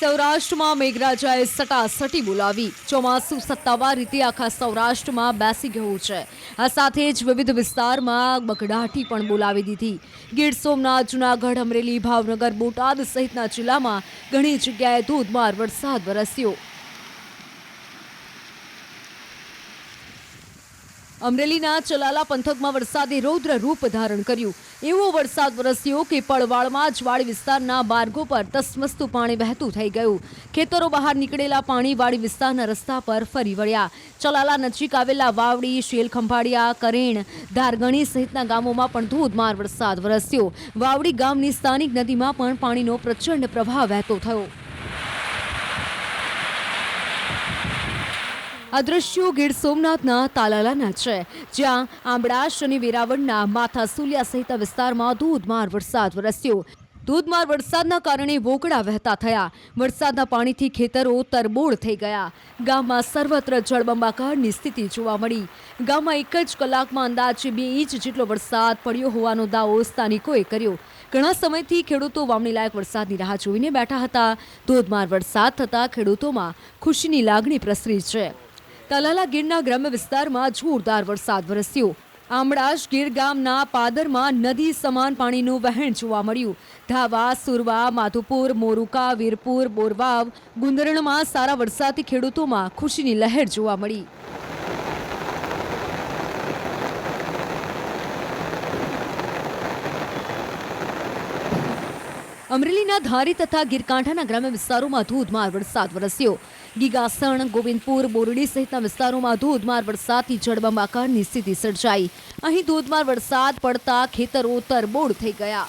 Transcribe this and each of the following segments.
સૌરાષ્ટ્રમાં મેઘરાજાએ સટાસટી બોલાવી. ચોમાસું સત્તાવાર રીતે આખા સૌરાષ્ટ્રમાં બેસી ગયું છે. આ સાથે જ વિવિધ વિસ્તારમાં બગડાટી પણ બોલાવી દીધી. ગીર સોમનાથ, જુનાગઢ, અમરેલી, ભાવનગર, બોટાદ સહિતના જિલ્લામાં ઘણી જગ્યાએ ધોધમાર વરસાદ વરસ્યો. અમરેલીના ચલાલા પંથકમાં વરસાદે રૌદ્ર રૂપ ધારણ કર્યું. એવો વરસાદ વરસ્યો કે પળવાળમાં જ વાડી વિસ્તારના માર્ગો પર તસમસ્તુ પાણી વહેતું થઈ ગયું. ખેતરો બહાર નીકળેલા પાણી વાડી વિસ્તારના રસ્તા પર ફરી વળ્યા. ચલાલા નજીક આવેલા વાવડી, શેલખંભાળિયા, કરેણ, ધારગણી સહિતના ગામોમાં પણ ધોધમાર વરસાદ વરસ્યો. વાવડી ગામની સ્થાનિક નદીમાં પણ પાણીનો પ્રચંડ પ્રવાહ વહેતો થયો. આ દ્રશ્યો ગીર સોમનાથના તાલાલાના છે. જ્યાં આંબળાશ અને વેરાવળના માથા સુલિયા સહિત વિસ્તારમાં ધોધમાર વરસાદ વરસ્યો. ધોધમાર વરસાદના કારણે વોકડા વહેતા થયા. વરસાદના પાણીથી ખેતરો તરબોળ થઈ ગયા. ગામમાં સર્વત્ર જળબંબાકારની સ્થિતિ જોવા મળી. ગામમાં એક જ કલાકમાં અંદાજે બે ઇંચ જેટલો વરસાદ પડ્યો હોવાનો દાવો સ્થાનિકોએ કર્યો. ઘણા સમયથી ખેડૂતો વાવણી લાયક વરસાદની રાહ જોઈને બેઠા હતા. ધોધમાર વરસાદ થતાં ખેડૂતોમાં ખુશીની લાગણી પ્રસરી છે. તલાલા ગીરના ગ્રામ્ય વિસ્તારમાં જોરદાર વરસાદ વરસ્યો. આમળાશ ગીર ગામના પાદરમાં નદી સમાન પાણીનું વહેણ જોવા મળ્યું. ધાવા સુરવા, માધુપુર, મોરુકા, વીરપુર, બોરવાવ, ગુંદરણમાં સારા વરસાદથી ખેડૂતોમાં ખુશીની લહેર જોવા મળી. અમરેલીના ધારી તથા ગીરકાંઠાના ગ્રામ્ય વિસ્તારોમાં ધોધમાર વરસાદ વરસ્યો. ગીગાસણ, ગોવિંદપુર, બોરડી સહિતના વિસ્તારોમાં ધોધમાર વરસાદથી જળબંબાકારની સ્થિતિ સર્જાઈ. અહીં ધોધમાર વરસાદ પડતા ખેતરો તરબોળ થઈ ગયા.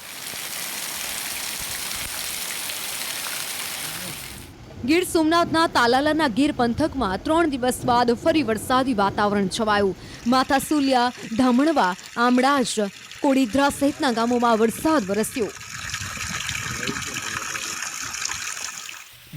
ગીર સોમનાથના તાલાલાના ગીર પંથકમાં ત્રણ દિવસ બાદ ફરી વરસાદી વાતાવરણ છવાયું. માથાસુલિયા, ધામણવા આમડાજ કોડીદ્રા સહિતના ગામોમાં વરસાદ વરસ્યો.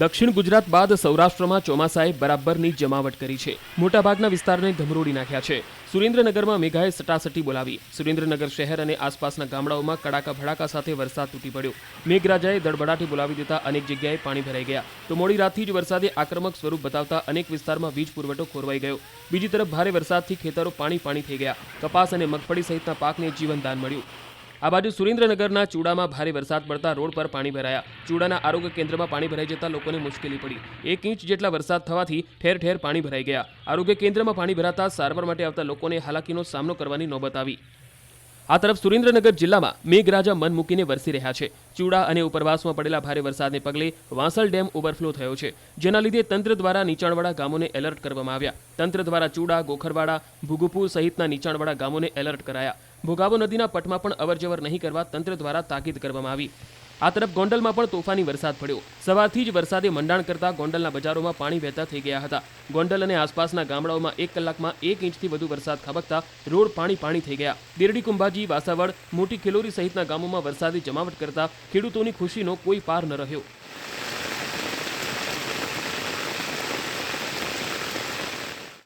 દક્ષિણ ગુજરાત બાદ સૌરાષ્ટ્રમાં ચોમાસાએ બરાબરની જમાવટ કરી છે. મોટાભાગના વિસ્તારને ધમરોડી નાખ્યા છે. સુરેન્દ્રનગરમાં મેઘાએ સટાસટી બોલાવી. સુરેન્દ્રનગર શહેર અને આસપાસના ગામડાઓમાં કડાકા ભડાકા સાથે વરસાદ તૂટી પડ્યો. મેઘરાજાએ દડબડાટી બોલાવી દેતા અનેક જગ્યાએ પાણી ભરાઈ ગયા. તો મોડી રાતથી જ વરસાદે આક્રમક સ્વરૂપ બતાવતા અનેક વિસ્તારમાં વીજ પુરવઠો ખોરવાઈ ગયો. બીજી તરફ ભારે વરસાદથી ખેતરો પાણી પાણી થઈ ગયા. કપાસ અને મગફળી સહિતના પાકને જીવનદાન મળ્યું. આ બાજુ સુરેન્દ્રનગરના ચૂડામાં ભારે વરસાદ પડતા રોડ પર પાણી ભરાયા. ચૂડાના આરોગ્ય કેન્દ્રમાં પાણી ભરાઈ જતા લોકોને મુશ્કેલી પડી. એક ઇંચ જેટલા વરસાદ થવાથી ઠેર ઠેર પાણી ભરાઈ ગયા. આરોગ્ય કેન્દ્રમાં પાણી ભરાતા સારવાર માટે આવતા લોકોને હાલાકીનો સામનો કરવાની નોબત આવી. આ તરફ સુરેન્દ્રનગર જિલ્લામાં મેઘરાજા મન મૂકીને વરસી રહ્યા છે. ચૂડા અને ઉપરવાસમાં પડેલા ભારે વરસાદને પગલે વાંસલ ડેમ ઓવરફ્લો થયો છે. જેના લીધે તંત્ર દ્વારા નીચાણવાળા ગામોને એલર્ટ કરવામાં આવ્યા. તંત્ર દ્વારા ચૂડા, ગોખરવાડા ભુગુપુર સહિતના નીચાણવાળા ગામોને એલર્ટ કરાયા. ભોગાવો નદીના પટમાં પણ અવરજવર નહીં કરવા તંત્ર દ્વારા તાકીદ કરવામાં આવી. આ તરફ ગોંડલમાં પણ તોફાની વરસાદ પડ્યો. સવારથી જ વરસાદે મંડાણ કરતા ગોંડલના બજારોમાં પાણી વહેતા થઈ ગયા હતા. ગોંડલ અને આસપાસના ગામડાઓમાં એક કલાકમાં એક ઇંચથી વધુ વરસાદ ખાબકતા રોડ પાણી પાણી થઈ ગયા. દેરડી કુંભાજી, વાસાવડ, મોટી ખેલોરી સહિતના ગામોમાં વરસાદી જમાવટ કરતા ખેડૂતોની ખુશીનો કોઈ પાર ન રહ્યો.